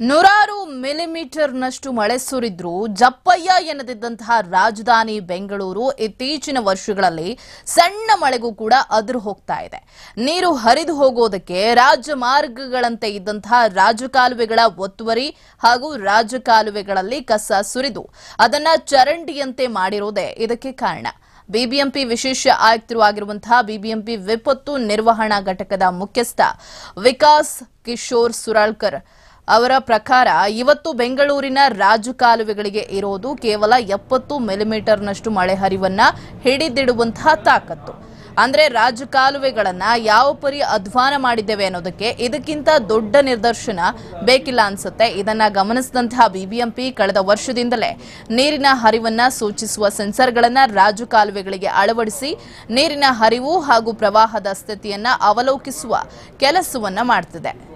ನೂರಾರು ಮಿಲಿಮೀಟರ್ನಷ್ಟು ಮಳೆ ಸುರಿದ್ರೂ ಜಪ್ಪಯ್ಯ ಎನ್ನದಿದ್ದಂತಹ ರಾಜಧಾನಿ ಬೆಂಗಳೂರು ಇತ್ತೀಚಿನ ವರ್ಷಗಳಲ್ಲಿ ಸಣ್ಣ ಮಳೆಗೂ ಕೂಡ ಅದ್ರ ಹೋಗ್ತಾ ಇದೆ. ನೀರು ಹರಿದು ಹೋಗೋದಕ್ಕೆ ರಾಜಮಾರ್ಗಗಳಂತೆ ಇದ್ದಂತಹ ರಾಜಕಾಲುವೆಗಳ ಒತ್ತುವರಿ ಹಾಗೂ ರಾಜಕಾಲುವೆಗಳಲ್ಲಿ ಕಸ ಸುರಿದು ಅದನ್ನ ಚರಂಡಿಯಂತೆ ಮಾಡಿರೋದೇ ಇದಕ್ಕೆ ಕಾರಣ. ಬಿಬಿಎಂಪಿ ವಿಶೇಷ ಆಯುಕ್ತರು ಆಗಿರುವಂತಹ ಬಿಬಿಎಂಪಿ ವಿಪತ್ತು ನಿರ್ವಹಣಾ ಘಟಕದ ಮುಖ್ಯಸ್ಥ ವಿಕಾಸ್ ಕಿಶೋರ್ ಸುರಾಳ್ಕರ್ ಅವರ ಪ್ರಕಾರ ಇವತ್ತು ಬೆಂಗಳೂರಿನ ರಾಜಕಾಲುವೆಗಳಿಗೆ ಇರೋದು ಕೇವಲ ಎಪ್ಪತ್ತು ಮಿಲಿಮೀಟರ್ನಷ್ಟು ಮಳೆ ಹರಿವನ್ನ ಹಿಡಿದಿಡುವಂತಹ ತಾಕತ್ತು. ಅಂದ್ರೆ ರಾಜಕಾಲುವೆಗಳನ್ನ ಯಾವ ಪರಿ ಅಧ್ವಾನ ಮಾಡಿದ್ದೇವೆ ಅನ್ನೋದಕ್ಕೆ ಇದಕ್ಕಿಂತ ದೊಡ್ಡ ನಿದರ್ಶನ ಬೇಕಿಲ್ಲ ಅನ್ಸುತ್ತೆ. ಇದನ್ನ ಗಮನಿಸಿದಂತಹ ಬಿಬಿಎಂಪಿ ಕಳೆದ ವರ್ಷದಿಂದಲೇ ನೀರಿನ ಹರಿವನ್ನ ಸೂಚಿಸುವ ಸೆನ್ಸರ್ಗಳನ್ನ ರಾಜಕಾಲುವೆಗಳಿಗೆ ಅಳವಡಿಸಿ ನೀರಿನ ಹರಿವು ಹಾಗೂ ಪ್ರವಾಹದ ಸ್ಥಿತಿಯನ್ನ ಅವಲೋಕಿಸುವ ಕೆಲಸವನ್ನ ಮಾಡ್ತಿದೆ.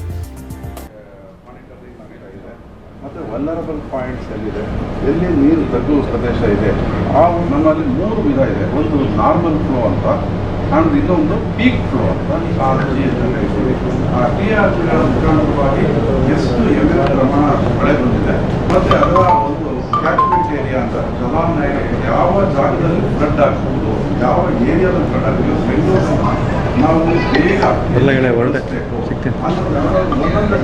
ಮತ್ತು ವಲ್ಲರಬಲ್ ಪಾಯಿಂಟ್ಸ್ ಎಲ್ಲಿದೆ? ಎಲ್ಲಿ ನೀರು ತಗ್ಗುವ ಪ್ರದೇಶ ಇದೆ? ಆ ನಮ್ಮಲ್ಲಿ ಮೂರು ವಿಧ ಇದೆ. ಒಂದು ನಾರ್ಮಲ್ ಫ್ಲೋ ಅಂತ ಆಮೇಲೆ ಇನ್ನೊಂದು ಪೀಕ್ ಫ್ಲೋ ಅಂತ. ಆ ಟಿ ಆರ್ ಮುಖಾಂತರವಾಗಿ ಎಷ್ಟು ಎಂ ಎಲ್ ಪ್ರಮಾಣ ಮಳೆ ಬಂದಿದೆ, ಮತ್ತು ಅದರ ಒಂದು ಕ್ಯಾಚ್ಮೆಂಟ್ ಏರಿಯಾ ಅಂತ ಜಲಾನಯ ಯಾವ ಜಾಗದಲ್ಲಿ ಫ್ಲಡ್ ಆಗ್ಬೋದು ಏರಿಯಾದಲ್ಲಿ ಬೆಂಗಳೂರು ನಾವು ಬೇಗ ಎಲ್ಲ ಹೇಳಿ, ಒಳ್ಳೆ ಒಂದೊಂದು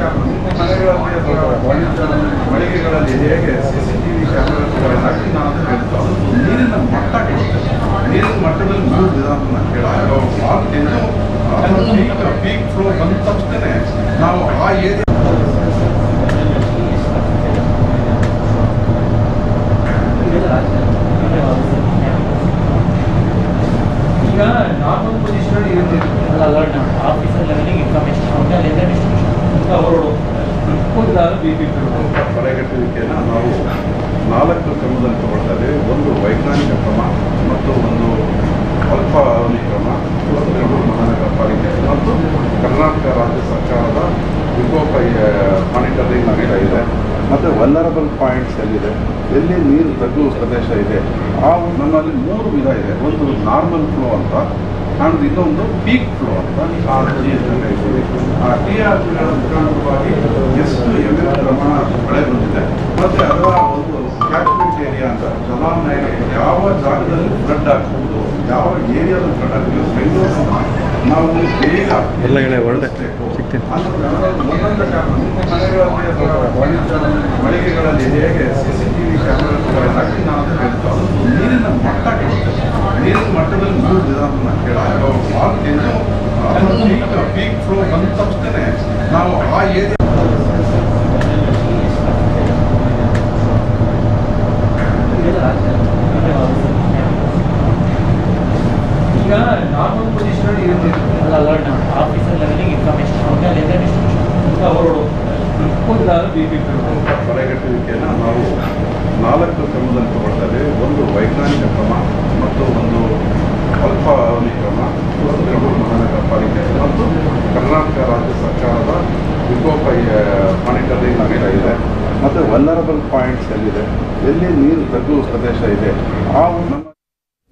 ಮನೆಗಳಲ್ಲಿ ಮಳಿಗೆಗಳಲ್ಲಿ ಹೇಗೆ ಸಿ ಸಿ ಟಿ ವಿ ಕ್ಯಾಮ್ರಾಗಳನ್ನು ಹಾಕಿ ನಾವು ನೀರಿನ ಮಟ್ಟ ನೀರಿನ ಮಟ್ಟದಲ್ಲಿ ಮೂರು ವಿಧಾನ ಕೇಳ ಪೀಕ್ ಫ್ಲೋ ಬಂದ ತಕ್ಷಣ ನಾವು ಆ ಏರಿಯಾ ಈಗ ನಾರ್ಮಲ್ ಪೊಸಿಷನ್ ಇರುತ್ತೆ. ಅಲ್ಲ ಅಲರ್ಟ್ ಆಫೀಸರ್ ಲೆವೆಲಿಗೆ ಇನ್ಫಾರ್ಮೇಶನ್ ಕೊಟ್ಟು ಅಲ್ಲಿಂದ ಡಿಸ್ಟ್ರಿಬ್ಯೂಷನ್ ಹೊರಡು ಕೂದಲಾದ ಬಿ ಪಿ ತಡೆಗಟ್ಟುವಿಕೆಯನ್ನು ನಾವು ನಾಲ್ಕು ಕ್ರಮದಲ್ಲಿ ತಗೊಳ್ತಾರೆ ಒಂದು ವೈಜ್ಞಾನಿಕ ಕ್ರಮ ಮತ್ತು ಒಂದು ಅಲ್ಪಾವಧಿ ಕ್ರಮ ಮತ್ತು ಬೆಂಗಳೂರು ಮಹಾನಗರ ಪಾಲಿಕೆ. ಮತ್ತು ಕರ್ನಾಟಕ ರಾಜ್ಯ ಸರ್ಕಾರದ ವಿಕೋಪ ಮಾನಿಟರಿಂಗ್ ಇದೆ. ಮತ್ತು ವಲ್ಲರಬಲ್ ಪಾಯಿಂಟ್ಸ್ ಎಲ್ಲಿದೆ? ಎಲ್ಲಿ ನೀರು ತಗ್ಗುವ ಪ್ರದೇಶ ಇದೆ? ಆ ಒಂದು ನಮ್ಮಲ್ಲಿ ಮೂರು ವಿಧ ಇದೆ. ಒಂದು ನಾರ್ಮಲ್ ಫ್ಲೋ ಅಂತ ಆಮೇಲೆ ಇನ್ನೊಂದು ಪೀಕ್ ಫ್ಲೋ ಅಂತ. ಆ ಟಿ. ಆ ಟಿ ಆರ್ ಮುಖಾಂತರವಾಗಿ ಎಷ್ಟು ಎಂ ಎಲ್ ಪ್ರಮಾಣ ಮಳೆ ಬಂದಿದೆ. ಮತ್ತು ಅದರ ಒಂದು ಕ್ಯಾಪಿಟ್ ಏರಿಯಾ ಅಂತ ಜಲಾನಯ ಯಾವ ಜಾಗದಲ್ಲಿ ಫ್ಲಡ್ ಆಗ್ಬೋದು ಯಾವ ಏರಿಯಾದಲ್ಲಿ ಫ್ಲಡ್ ಆಗ್ಬೋದು ಬೆಂಗಳೂರು ನಾವು ಬೇಗ ಎಲ್ಲ ಹೇಳಿ, ಒಳ್ಳೆ ಸಿಗ್ತೀವಿ ಮನೆಗಳಲ್ಲಿ ಅಥವಾ ವಾಣಿಜ್ಯ ಮಳಿಗೆಗಳಲ್ಲಿ ಹೇಗೆ ಸಿ ಸಿ ಟಿ ವಿ ಕ್ಯಾಮ್ರಾಗಳನ್ನು ಹಾಕಿ ನಾವು ಅಂತ ಹೇಳ್ತೀವಿ ಅದು ನೀರಿನ ಮಟ್ಟ ಕೊಡುತ್ತೆ ಮಟ್ಟದಲ್ಲಿ ಮೂರು ವಿಧಾನ ಕೇಳ ಪೀಕ್ ಫ್ಲೋ ಬಂದ ತಕ್ಷಣ ನಾವು ಆ ಏರಿಯಾ ಈಗ ಪೊಸಿಷನ್ ಇರುತ್ತೆ ಡಿಸ್ಟ್ರಿಬ್ಯೂಷನ್ ಬಿ ನಾವು ನಾಲ್ಕು ಕ್ರಮದಲ್ಲಿ ತಗೊಳ್ತಾರೆ ಒಂದು ವೈಜ್ಞಾನಿಕ ಕ್ರಮ ಮತ್ತು ಒಂದು ಅಲ್ಪಾವಧಿ ಕ್ರಮ ಬೆಂಗಳೂರು ಮಹಾನಗರ ಪಾಲಿಕೆ. ಮತ್ತು ಕರ್ನಾಟಕ ರಾಜ್ಯ ಸರ್ಕಾರದ ವಿಕೋಪ ಮಾನಿಟರಿಂಗ್ ಇದೆ. ಮತ್ತು ವಲ್ಲರಬಲ್ ಪಾಯಿಂಟ್ಸ್ ಎಲ್ಲಿದೆ? ಎಲ್ಲಿ ನೀರು ತಗ್ಗುವ ಪ್ರದೇಶ ಇದೆ? ಆ ಒಂದು